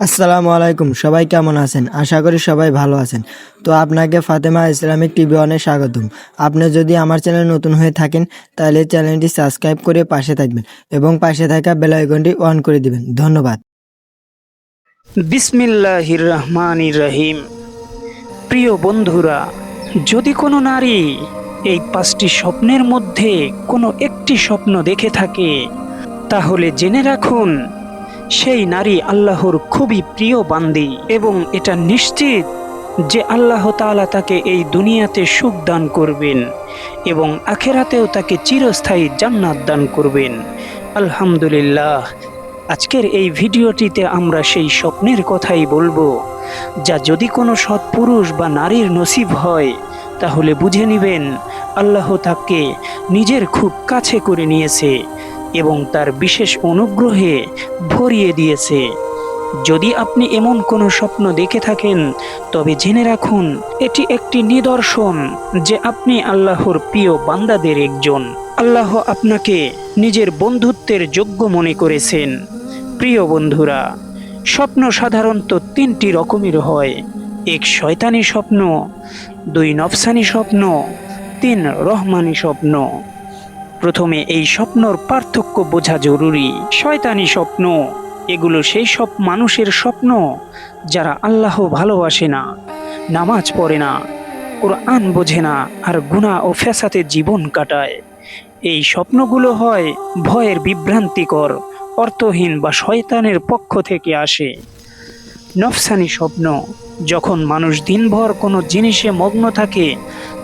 আসসালামু আলাইকুম, সবাই কেমন আছেন? আশা করি সবাই ভালো আছেন। তো আপনাকে ফাতেমা ইসলামিক টিভি অনেক স্বাগতম। আপনি যদি আমার চ্যানেল নতুন হয়ে থাকেন, তাহলে চ্যানেলটি সাবস্ক্রাইব করে পাশে থাকবেন এবং পাশে থাকা বেল আইকনটি অন করে দিবেন। ধন্যবাদ। বিসমিল্লাহির রহমান রহিম। প্রিয় বন্ধুরা, যদি কোনো নারী এই পাঁচটি স্বপ্নের মধ্যে কোনো একটি স্বপ্ন দেখে থাকে, তাহলে জেনে রাখুন সেই নারী আল্লাহর খুবই প্রিয় বান্দি এবং এটা নিশ্চিত যে আল্লাহ তাআলা তাকে এই দুনিয়াতে সুখ দান করবেন এবং আখেরাতেও তাকে চিরস্থায়ী জান্নাত দান করবেন। আলহামদুলিল্লাহ। আজকের এই ভিডিওটিতে আমরা সেই স্বপ্নের কথাই বলব, যা যদি কোনো সৎপুরুষ বা নারীর নসিব হয়, তাহলে বুঝে নেবেন, আল্লাহ তাকে নিজের খুব কাছে করে নিয়েছে। এবং তার বিশেষ অনুগ্রহে ভরিয়ে দিয়েছে। যদি আপনি এমন কোনো স্বপ্ন দেখে থাকেন, তবে জেনে রাখুন, এটি একটি নিদর্শন যে আপনি আল্লাহর প্রিয় বান্দাদের একজন। আল্লাহ আপনাকে নিজের বন্ধুত্বের যোগ্য মনে করেছেন। প্রিয় বন্ধুরা, স্বপ্ন সাধারণত তিনটি রকমের হয়। এক শয়তানি স্বপ্ন, দুই নফসানি স্বপ্ন, তিন রহমানি স্বপ্ন। প্রথমে এই স্বপ্নর পার্থক্য বোঝা জরুরি। শয়তানি স্বপ্ন। এগুলো সেই সব মানুষের স্বপ্ন, যারা আল্লাহ ভালোবাসে না, নামাজ পড়ে না, কোরআন বোঝে না, আর গুণা ও ফ্যাসাতে জীবন কাটায়। এই স্বপ্নগুলো হয় ভয়ের বিভ্রান্তিকর, অর্থহীন বা শয়তানের পক্ষ থেকে আসে। নফসানি স্বপ্ন, যখন মানুষ দিনভর কোনো জিনিসে মগ্ন থাকে,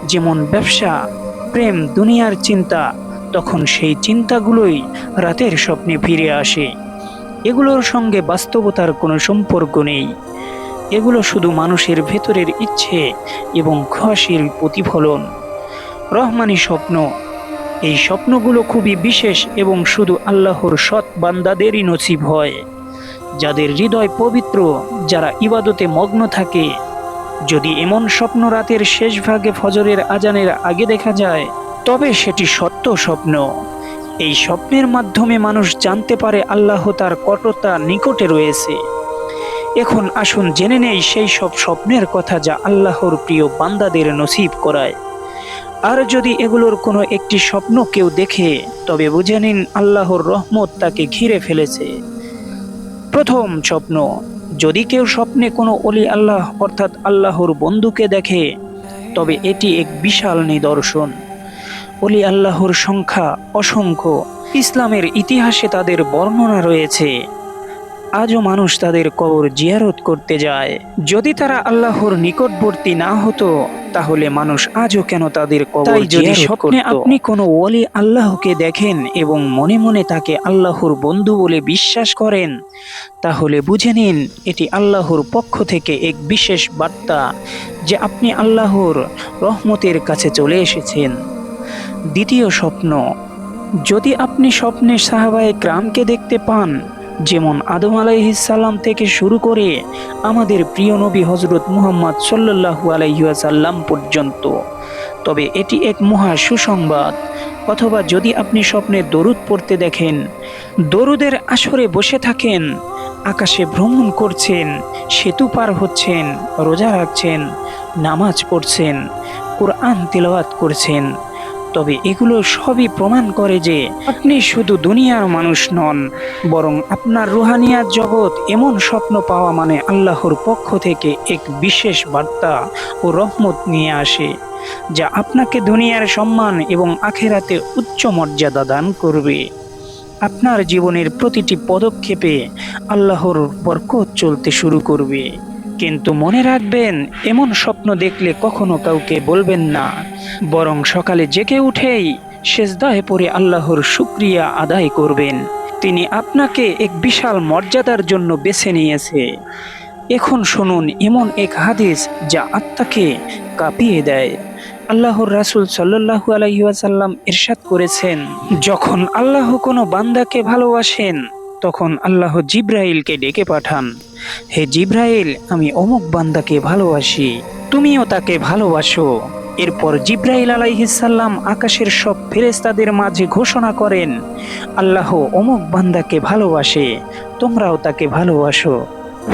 যেমন ব্যবসা, প্রেম, দুনিয়ার চিন্তা তখন সেই চিন্তাগুলোই রাতের স্বপ্নে ফিরে আসে। এগুলোর সঙ্গে বাস্তবতার কোনো সম্পর্ক নেই। এগুলো শুধু মানুষের ভেতরের ইচ্ছে এবং খুশির প্রতিফলন। রহমানি স্বপ্ন। এই স্বপ্নগুলো খুবই বিশেষ এবং শুধু আল্লাহর সৎ বান্দাদেরই নসিব হয়। যাদের হৃদয় পবিত্র, যারা ইবাদতে মগ্ন থাকে। যদি এমন স্বপ্ন রাতের শেষ ভাগে ফজরের আজানের আগে দেখা যায় তবে সেটি সত্য স্বপ্ন। এই স্বপ্নের মাধ্যমে মানুষ জানতে পারে আল্লাহ তার কটতা নিকটে রয়েছে। এখন আসুন জেনে নেই সেই সব স্বপ্নের কথা যা আল্লাহর প্রিয় বান্দাদের নসিব করায়। আর যদি এগুলোর কোনো একটি স্বপ্ন কেউ দেখে, তবে বুঝে নিন আল্লাহর রহমত তাকে ঘিরে ফেলেছে। প্রথম স্বপ্ন, যদি কেউ স্বপ্নে কোনো অলি আল্লাহ অর্থাৎ আল্লাহর বন্ধুকে দেখে, তবে এটি এক বিশাল নিদর্শন। অলি আল্লাহর সংখ্যা অসংখ্য। ইসলামের ইতিহাসে তাদের বর্ণনা রয়েছে। আজও মানুষ তাদের কবর জিয়ারত করতে যায়। যদি তারা আল্লাহর নিকটবর্তী না হতো তাহলে মানুষ আজও কেন তাদের কবর যদি স্বপ্নে আপনি কোনো ওলি আল্লাহকে দেখেন এবং মনে মনে তাকে আল্লাহর বন্ধু বলে বিশ্বাস করেন তাহলে বুঝে নিন এটি আল্লাহর পক্ষ থেকে এক বিশেষ বার্তা যে আপনি আল্লাহর রহমতের কাছে চলে এসেছেন। দ্বিতীয় স্বপ্ন, যদি আপনি স্বপ্নে সাহাবায়ে ক্রামকে দেখতে পান, যেমন আদম আলাইহিসাল্লাম থেকে শুরু করে আমাদের প্রিয় নবী হজরত মুহাম্মদ সাল্লাল্লাহু আলাইসাল্লাম পর্যন্ত, তবে এটি এক মহা সুসংবাদ। অথবা যদি আপনি স্বপ্নে দরুদ পড়তে দেখেন, দরুদের আসরে বসে থাকেন, আকাশে ভ্রমণ করছেন, সেতু পার হচ্ছেন, রোজা রাখছেন, নামাজ পড়ছেন, কোরআন তিলাওয়াত করছেন তবে এগুলো সবই প্রমাণ করে যে আপনি শুধু দুনিয়ার মানুষ নন, বরং আপনার রুহানিয়ার জগৎ এমন স্বপ্ন পাওয়া মানে আল্লাহর পক্ষ থেকে এক বিশেষ বার্তা ও রহমত নিয়ে আসে, যা আপনাকে দুনিয়ার সম্মান এবং আখেরাতে উচ্চ মর্যাদা দান করবে। আপনার জীবনের প্রতিটি পদক্ষেপে আল্লাহর বরকত চলতে শুরু করবে। কিন্তু মনে রাখবেন, এমন স্বপ্ন দেখলে কখনো কাউকে বলবেন না। বরং সকালে জেগে উঠেই সেজদায় পরে আল্লাহর শুক্রিয়া আদায় করবেন। তিনি আপনাকে এক বিশাল মর্যাদার জন্য বেছে নিয়েছে। এখন শুনুন এমন এক হাদিস যা আত্মাকে কাঁপিয়ে দেয়। আল্লাহর রাসূল সাল্লাল্লাহু আলাইহি ওয়াসাল্লাম ইরশাদ করেছেন, যখন আল্লাহ কোনো বান্দাকে ভালোবাসেন তখন আল্লাহ জিব্রাইলকে ডেকে পাঠান, হে জিব্রাইল, আমি অমুক বান্দাকে ভালোবাসি, তুমিও তাকে ভালোবাসো। এরপর জিব্রাইল আলাইহিসাল্লাম আকাশের সব ফেরেস্তাদের মাঝে ঘোষণা করেন, আল্লাহ অমুক বান্দাকে ভালোবাসে, তোমরাও তাকে ভালোবাসো।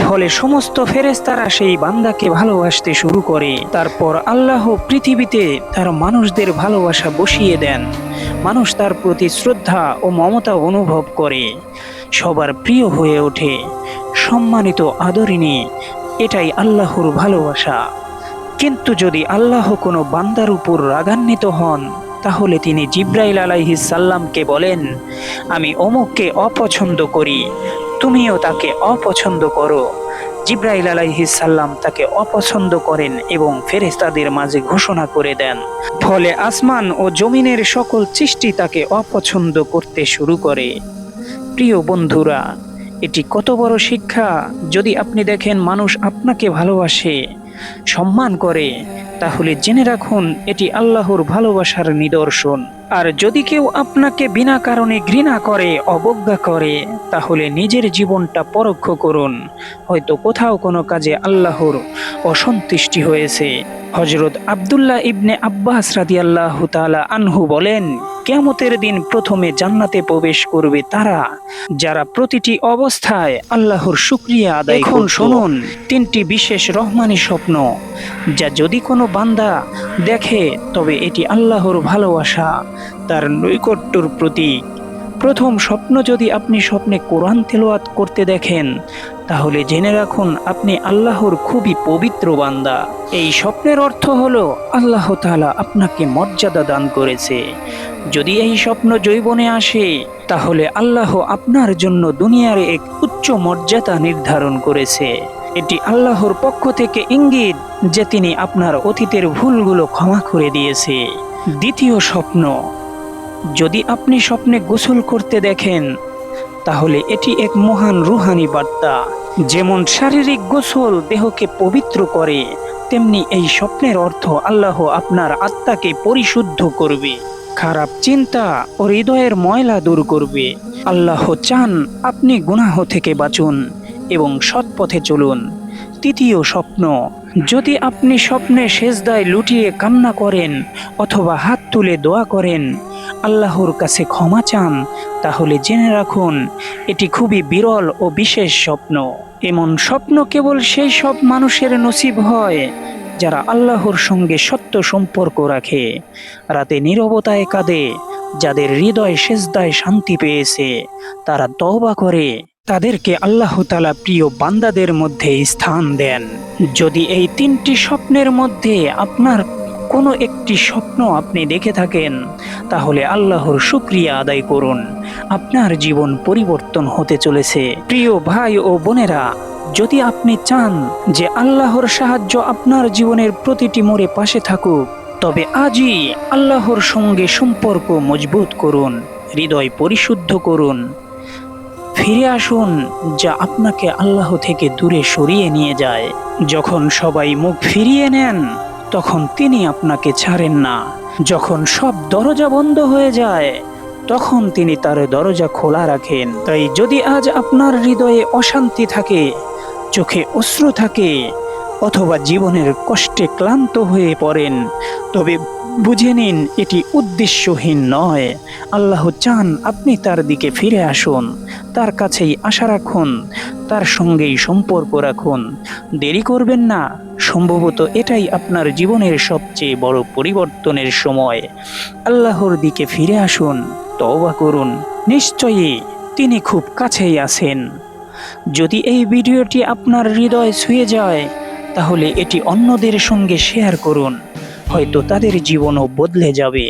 ফলে সমস্ত ফেরেস্তারা সেই বান্দাকে ভালোবাসতে শুরু করে। তারপর আল্লাহ পৃথিবীতে তার মানুষদের ভালোবাসা বসিয়ে দেন। মানুষ তার প্রতি শ্রদ্ধা ও মমতা অনুভব করে। সবার প্রিয় হয়ে ওঠে। সম্মানিত আদরিনী এটাই আল্লাহর ভালোবাসা। কিন্তু যদি আল্লাহ কোনো বান্দার উপর রাগান্বিত হন, তাহলে তিনি জিব্রাইল আলাইহিস সাল্লামকে বলেন, আমি অমুককে অপছন্দ করি, তুমিও তাকে অপছন্দ করো। জিব্রাইল আলাইহিস সাল্লাম তাকে অপছন্দ করেন এবং ফেরেশতাদের মাঝে ঘোষণা করে দেন। ফলে আসমান ও জমিনের সকল সৃষ্টি তাকে অপছন্দ করতে শুরু করে। প্রিয় বন্ধুরা, এটি কত বড় শিক্ষা যদি আপনি দেখেন মানুষ আপনাকে ভালোবাসে, সম্মান করে, তাহলে জেনে রাখুন এটি আল্লাহর ভালোবাসার নিদর্শন। আর যদি কেউ আপনাকে বিনা কারণে ঘৃণা করে, অবজ্ঞা করে, তাহলে নিজের জীবনটা পরোক্ষ করুন। হয়তো কোথাও কোনো কাজে আল্লাহর অসন্তুষ্টি হয়েছে। হজরত আব্দুল্লাহ ইবনে আব্বাস রাদিয়াল্লাহ তাআলা আনহু বলেন কেয়ামতের দিন প্রথমে জান্নাতে প্রবেশ করবে তারা যারা প্রতিটি অবস্থায় আল্লাহর শুক্রিয়া আদায় এখন শুনুন। তিনটি বিশেষ রহমানি স্বপ্ন যা যদি কোনো বান্দা দেখে তবে এটি আল্লাহর ভালোবাসা তার নৈকট্যর প্রতীক। প্রথম স্বপ্ন যদি আপনি স্বপ্নে কোরআন তেলোয়াত করতে দেখেন, তাহলে জেনে রাখুন আপনি আল্লাহর খুবই পবিত্র বান্দা। এই স্বপ্নের অর্থ হলো, আল্লাহ তাআলা আপনাকে মর্যাদা দান করেছে। যদি এই স্বপ্ন জৈবনে আসে, তাহলে আল্লাহ আপনার জন্য দুনিয়ার এক উচ্চ মর্যাদা নির্ধারণ করেছে। এটি আল্লাহর পক্ষ থেকে ইঙ্গিত যে তিনি আপনার অতীতের ভুলগুলো ক্ষমা করে দিয়েছে। দ্বিতীয় স্বপ্ন যদি আপনি স্বপ্নে গোসল করতে দেখেন, তাহলে এটি এক মহান রুহানি বার্তা। যেমন শারীরিক গোসল দেহকে পবিত্র করে, তেমনি এই স্বপ্নের অর্থ আল্লাহ আপনার আত্মাকে পরিশুদ্ধ করবে, খারাপ চিন্তা ও হৃদয়ের ময়লা দূর করবে। আল্লাহ চান আপনি গুনাহ থেকে বাঁচুন এবং সৎ পথে চলুন। তৃতীয় স্বপ্ন, যদি আপনি স্বপ্নে সেজদায় লুটিয়ে কান্না করেন অথবা হাত তুলে দোয়া করেন আল্লাহর কাছে ক্ষমা চান, তাহলে জেনে রাখুন, এটি খুবই বিরল ও বিশেষ স্বপ্ন। এমন স্বপ্ন কেবল সেই সব মানুষের নসিব হয়, যারা আল্লাহর সঙ্গে সত্য সম্পর্ক রাখে। রাতে নীরবতায় কাঁদে, যাদের হৃদয় সেজদায় শান্তি পেয়েছে, তারা তওবা করে। তাদেরকে আল্লাহ তালা প্রিয় বান্দাদের মধ্যে স্থান দেন। যদি এই তিনটি স্বপ্নের মধ্যে আপনার কোনো একটি স্বপ্ন আপনি দেখে থাকেন, তাহলে আল্লাহর শুক্রিয়া আদায় করুন। আপনার জীবন পরিবর্তন হতে চলেছে। প্রিয় ভাই ও বোনেরা, যদি আপনি চান যে আল্লাহর সাহায্য আপনার জীবনের প্রতিটি মোড়ে পাশে থাকুক, তবে আজই আল্লাহর সঙ্গে সম্পর্ক মজবুত করুন, হৃদয় পরিশুদ্ধ করুন। ফিরে আসুন যা আপনাকে আল্লাহ থেকে দূরে সরিয়ে নিয়ে যায়। যখন সবাই মুখ ফিরিয়ে নেন তখন তিনি আপনাকে ছাড়েন না। যখন সব দরজা বন্ধ হয়ে যায়, তখন তিনি তার দরজা খোলা রাখেন। তাই যদি আজ আপনার হৃদয়ে অশান্তি থাকে, চোখে অশ্রু থাকে, অথবা জীবনের কষ্টে ক্লান্ত হয়ে পড়েন, তবে বুঝে নিন এটি উদ্দেশ্যহীন নয়। আল্লাহ চান আপনি তার দিকে ফিরে আসুন, তার কাছেই আশা রাখুন, তার সঙ্গেই সম্পর্ক রাখুন। দেরি করবেন না। সম্ভবত এটাই আপনার জীবনের সবচেয়ে বড় পরিবর্তনের সময়। আল্লাহর দিকে ফিরে আসুন, তওবা করুন। নিশ্চয়ই তিনি খুব কাছেই আছেন। যদি এই ভিডিওটি আপনার হৃদয় ছুঁয়ে যায়, তাহলে এটি অন্যদের সঙ্গে শেয়ার করুন। হয়তো তাদের জীবনও বদলে যাবে।